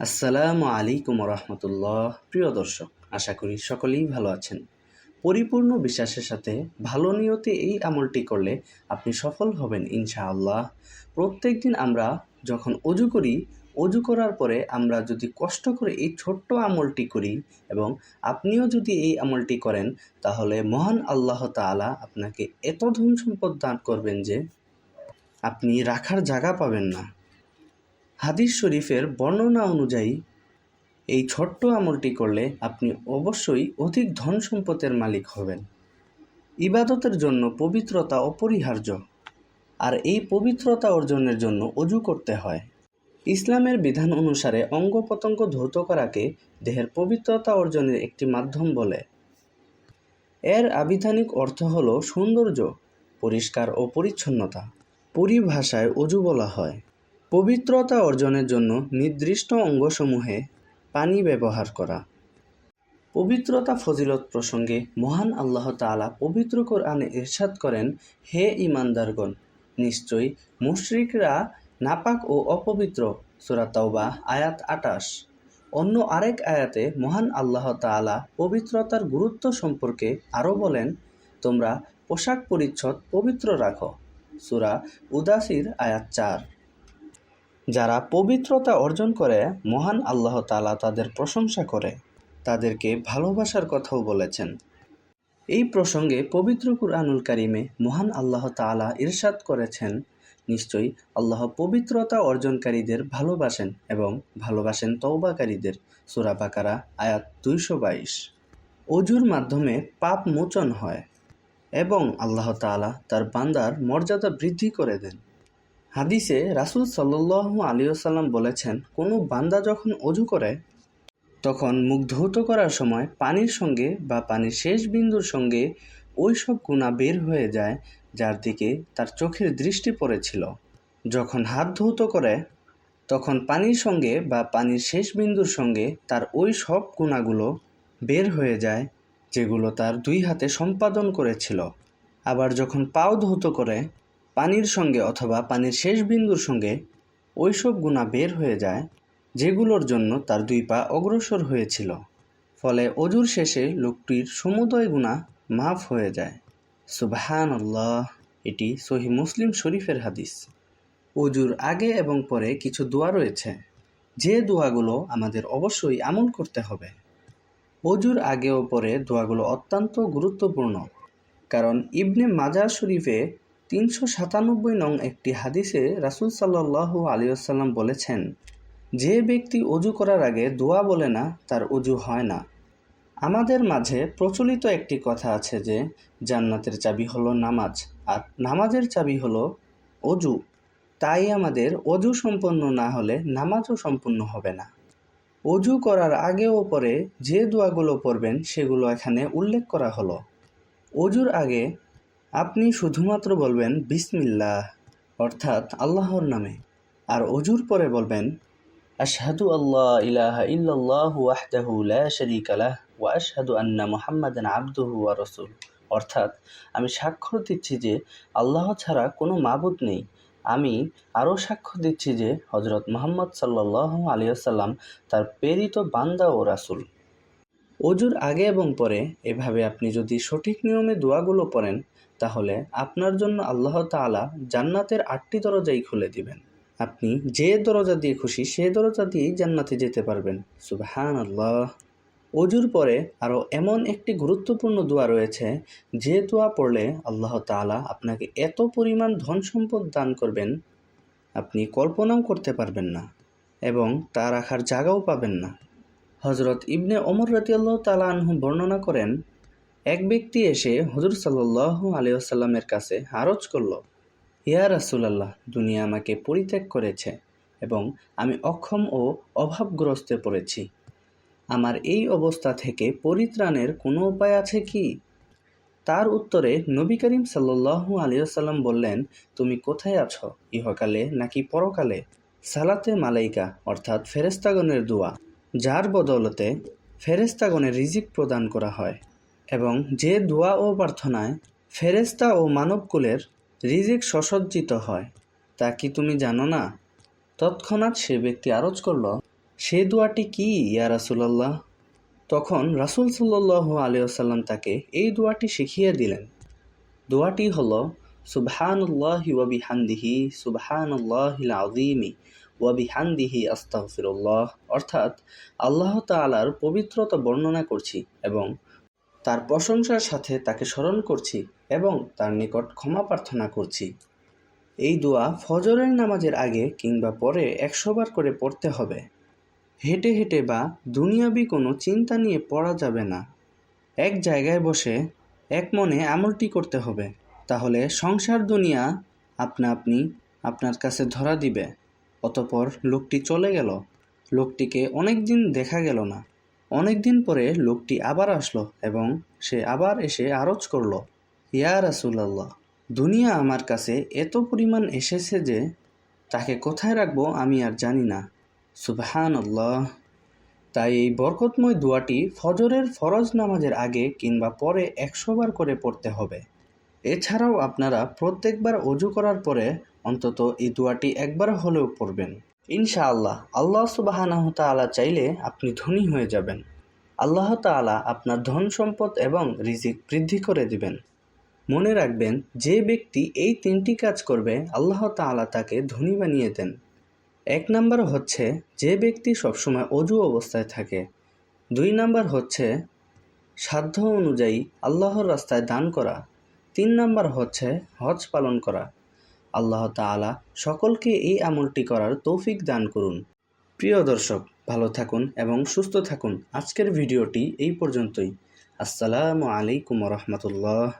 আসসালামু আলাইকুম রহমতুল্লাহ প্রিয় দর্শক, আশা করি সকলেই ভালো আছেন। পরিপূর্ণ বিশ্বাসের সাথে ভালো নিয়তে এই আমলটি করলে আপনি সফল হবেন ইনশাআল্লাহ। প্রত্যেক দিন আমরা যখন অজু করি, অজু করার পরে আমরা যদি কষ্ট করে এই ছোট্ট আমলটি করি এবং আপনিও যদি এই আমলটি করেন, তাহলে মহান আল্লাহ তাআলা আপনাকে এত ধন সম্পদ দান করবেন যে আপনি রাখার জায়গা পাবেন না। হাদিস শরীফের বর্ণনা অনুযায়ী, এই ছোট্ট আমলটি করলে আপনি অবশ্যই অধিক ধন সম্পদের মালিক হবেন। ইবাদতের জন্য পবিত্রতা অপরিহার্য, আর এই পবিত্রতা অর্জনের জন্য অজু করতে হয়। ইসলামের বিধান অনুসারে অঙ্গ প্রত্যঙ্গ ধৌত করাকে দেহের পবিত্রতা অর্জনের একটি মাধ্যম বলে। এর আবিধানিক অর্থ হল সৌন্দর্য, পরিষ্কার ও পরিচ্ছন্নতা। পরিভাষায় অজু বলা হয়। পবিত্রতা অর্জনের জন্য নির্দিষ্ট অঙ্গসমূহে পানি ব্যবহার করা। পবিত্রতা ফজিলত প্রসঙ্গে মহান আল্লাহ তাআলা পবিত্র কোরআনে ইরশাদ করেন, হে ইমানদারগণ নিশ্চয়ই মুশরিকরা নাপাক ও অপবিত্র। সূরা তাওবা, আয়াত আটাশ অন্য আরেক আয়াতে মহান আল্লাহ তাআলা পবিত্রতার গুরুত্ব সম্পর্কে আরও বলেন, তোমরা পোশাক পরিচ্ছদ পবিত্র রাখো। সুরা উদাসির, আয়াত চার। যারা পবিত্রতা অর্জন করে, মহান আল্লাহ তাআলা তাদের প্রশংসা করে। তাদেরকে ভালোবাসার কথাও বলেছেন। এই প্রসঙ্গে পবিত্র কুরআনুল কারিমে মহান আল্লাহ তাআলা ইরশাদ করেছেন, নিশ্চয়ই আল্লাহ পবিত্রতা অর্জনকারীদের ভালোবাসেন এবং ভালোবাসেন তওবাকারীদের। সূরা বাকারা, আয়াত দুইশো বাইশ। অজুর মাধ্যমে পাপ মোচন হয় এবং আল্লাহ তাআলা তার বান্দার মর্যাদা বৃদ্ধি করে দেন। হাদিসে রাসূল সাল্লাল্লাহু আলাইহি ওয়াসাল্লাম বলেছেন, কোনো বান্দা যখন অজু করে, তখন মুখ ধৌত করার সময় পানির সঙ্গে বা পানির শেষ বিন্দুর সঙ্গে ওই সব গুণা বের হয়ে যায় যার দিকে তার চোখের দৃষ্টি পড়েছিল। যখন হাত ধৌত করে, তখন পানির সঙ্গে বা পানির শেষ বিন্দুর সঙ্গে তার ওই সব গুণাগুলো বের হয়ে যায়, যেগুলো তার দুই হাতে সম্পাদন করেছিল। আবার যখন পাও ধৌত করে পানির সঙ্গে অথবা পানির শেষ বিন্দুর সঙ্গে ওইসব গুণা বের হয়ে যায়, যেগুলোর জন্য তার দুই পা অগ্রসর হয়েছিল। ফলে অজুর শেষে লোকটির সমুদয় গুণা মাফ হয়ে যায়। সুবাহান আল্লাহ এটি সহি মুসলিম শরীফের হাদিস। অজুর আগে এবং পরে কিছু দোয়া রয়েছে। যে দোয়াগুলো আমাদের অবশ্যই আমল করতে হবে। অজুর আগে ও পরে দোয়াগুলো অত্যন্ত গুরুত্বপূর্ণ। কারণ ইবনে মাজার শরীফে তিনশো সাতানব্বই নং একটি হাদিসে রাসুল সাল্লাহ আলিয়াল্লাম বলেছেন, যে ব্যক্তি অজু করার আগে দোয়া বলে না, তার অজু হয় না। আমাদের মাঝে প্রচলিত একটি কথা আছে যে, জান্নাতের চাবি হলো নামাজ, আর নামাজের চাবি হলো অজু। তাই আমাদের অজু সম্পন্ন না হলে নামাজও সম্পূর্ণ হবে না। অজু করার আগে ও পরে যে দোয়াগুলো পড়বেন, সেগুলো এখানে উল্লেখ করা হলো। অজুর আগে আপনি শুধুমাত্র বলবেন বিসমিল্লাহ, অর্থাৎ আল্লাহর নামে। আর অজুর পরে বলবেন, আশহাদু আল্লাহ ইলাহা ইল্লাল্লাহ ওয়াহদাহু লা শারীকা লাহ ওয়া আশহাদু আন্না মুহাম্মাদান আবদুহু ওয়া রাসূল অর্থাৎ আমি স্বাক্ষর দিচ্ছি যে আল্লাহ ছাড়া কোনো মাবুদ নেই। আমি আরও সাক্ষ্য দিচ্ছি যে হজরত মোহাম্মদ সাল্লাহ আলিয়াল্লাম তার প্রেরিত বান্দা ও রাসূল। অজুর আগে এবং পরে এভাবে আপনি যদি সঠিক নিয়মে দোয়াগুলো পড়েন, তাহলে আপনার জন্য আল্লাহ তাআলা জান্নাতের আটটি দরজাই খুলে দিবেন। আপনি যে দরজা দিয়ে খুশি, সে দরজা দিয়েই জান্নাতে যেতে পারবেন। সুবহান আল্লাহ অজুর পরে আরও এমন একটি গুরুত্বপূর্ণ দোয়া রয়েছে, যে দোয়া পড়লে আল্লাহ তাআলা আপনাকে এত পরিমাণ ধন সম্পদ দান করবেন, আপনি কল্পনাও করতে পারবেন না এবং তা রাখার জায়গাও পাবেন না। হজরত ইবনে ওমর রাতিয়াল্লাহ তালা আনহু বর্ণনা করেন, এক ব্যক্তি এসে হজুর সাল্লাহ আলিয়াল্লামের কাছে আরজ করল, ইয়া রাসুলাল্লাহ, দুনিয়া আমাকে পরিত্যাগ করেছে এবং আমি অক্ষম ও অভাবগ্রস্তে পড়েছি। আমার এই অবস্থা থেকে পরিত্রাণের কোনো উপায় আছে কি? তার উত্তরে নবী করিম সাল্লু আলিয়াল্লাম বললেন, তুমি কোথায় আছো? ইহকালে নাকি পরকালে? সালাতে মালাইকা, অর্থাৎ ফেরেস্তাগণের দোয়া। যার বদলতে ফেরেস্তাগণের রিজিক প্রদান করা হয় এবং যে দোয়া ও প্রার্থনায় ফেরেস্তা ও মানবকুলের রিজিক সসজ্জিত হয়, তা কি তুমি জানো না? তৎক্ষণাৎ সে ব্যক্তি আরজ করল, সে দোয়াটি কি, ইয়া রাসুলাল্লাহ? তখন রাসুল সাল্লাহ আলিয়াল্লাম তাকে এই দোয়াটি শিখিয়ে দিলেন। দোয়াটি হল, সুবহানুল্লাহি ওয়াবি হান্দিহি সুবহানুল্লাহিল আজিমি ওয়াবি হান্দিহি আস্তাগফিরুল্লাহ, অর্থাৎ আল্লাহ তাআলার পবিত্রতা বর্ণনা করছি এবং তার প্রশংসার সাথে তাকে স্মরণ করছি এবং তার নিকট ক্ষমা প্রার্থনা করছি। এই দোয়া ফজরের নামাজের আগে কিংবা পরে একশোবার করে পড়তে হবে। হেঁটে হেঁটে বা দুনিয়াবি কোনো চিন্তা নিয়ে পড়া যাবে না। এক জায়গায় বসে এক মনে আমলটি করতে হবে, তাহলে সংসার দুনিয়া আপনা আপনি আপনার কাছে ধরা দিবে। অতপর লোকটি চলে গেল। লোকটিকে অনেক দিন দেখা গেল না। অনেক দিন পরে লোকটি আবার আসলো এবং সে আবার এসে আরজ করল, ইয়া রাসুলাল্লাহ, দুনিয়া আমার কাছে এত পরিমাণ এসেছে যে তাকে কোথায় রাখব আমি আর জানি না। সুবহান আল্লাহ তাই এই বরকতময় দোয়াটি ফজরের ফরজ নামাজের আগে কিংবা পরে একশোবার করে পড়তে হবে। এছাড়াও আপনারা প্রত্যেকবার অজু করার পরে অন্তত এই দোয়াটি একবার হলেও পড়বেন। ইনশাআল্লাহ আল্লাহ সুবাহানাহ তাআলা চাইলে আপনি ধনী হয়ে যাবেন। আল্লাহ তাআলা আপনার ধন সম্পদ এবং রিজিক বৃদ্ধি করে দিবেন। মনে রাখবেন, যে ব্যক্তি এই তিনটি কাজ করবে, আল্লাহ তাআলা তাকে ধনী বানিয়ে দেন। এক নাম্বার হচ্ছে, যে ব্যক্তি সবসময় অজু অবস্থায় থাকে। দুই নাম্বার হচ্ছে, সাধ্য অনুযায়ী আল্লাহর রাস্তায় দান করা। তিন নম্বর হচ্ছে হজ পালন করা। আল্লাহ তালা সকলকে এই আমলটি করার তৌফিক দান করুন। প্রিয় দর্শক, ভালো থাকুন এবং সুস্থ থাকুন। আজকের ভিডিওটি এই পর্যন্তই। আসসালামু আলাইকুম রহমতুল্লাহ।